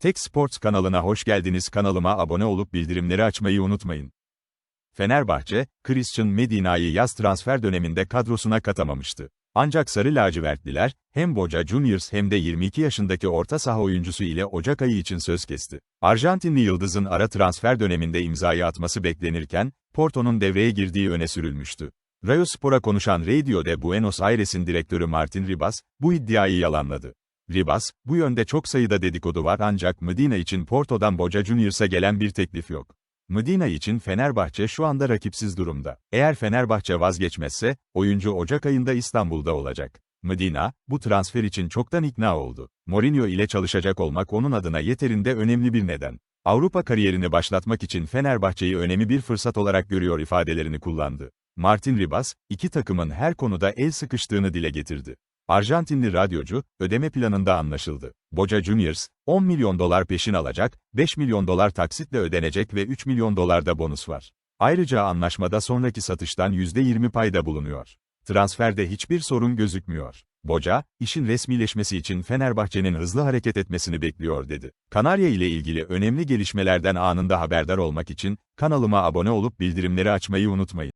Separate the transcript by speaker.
Speaker 1: Tek Sports kanalına hoş geldiniz. Kanalıma abone olup bildirimleri açmayı unutmayın. Fenerbahçe, Christian Medina'yı yaz transfer döneminde kadrosuna katamamıştı. Ancak Sarı Lacivertliler, hem Boca Juniors hem de 22 yaşındaki orta saha oyuncusu ile Ocak ayı için söz kesti. Arjantinli Yıldız'ın ara transfer döneminde imzayı atması beklenirken, Porto'nun devreye girdiği öne sürülmüştü. Rayo Spor'a konuşan Radio de Buenos Aires'in direktörü Martin Ribas, bu iddiayı yalanladı. Ribas, bu yönde çok sayıda dedikodu var ancak Medina için Porto'dan Boca Juniors'a gelen bir teklif yok. Medina için Fenerbahçe şu anda rakipsiz durumda. Eğer Fenerbahçe vazgeçmezse, oyuncu Ocak ayında İstanbul'da olacak. Medina, bu transfer için çoktan ikna oldu. Mourinho ile çalışacak olmak onun adına yeterinde önemli bir neden. Avrupa kariyerini başlatmak için Fenerbahçe'yi önemli bir fırsat olarak görüyor ifadelerini kullandı. Martin Ribas, iki takımın her konuda el sıkıştığını dile getirdi. Arjantinli radyocu, ödeme planında anlaşıldı. Boca Juniors, 10 milyon dolar peşin alacak, 5 milyon dolar taksitle ödenecek ve 3 milyon dolar da bonus var. Ayrıca anlaşmada sonraki satıştan %20 payda bulunuyor. Transferde hiçbir sorun gözükmüyor. Boca, işin resmileşmesi için Fenerbahçe'nin hızlı hareket etmesini bekliyor dedi. Kanarya ile ilgili önemli gelişmelerden anında haberdar olmak için, kanalıma abone olup bildirimleri açmayı unutmayın.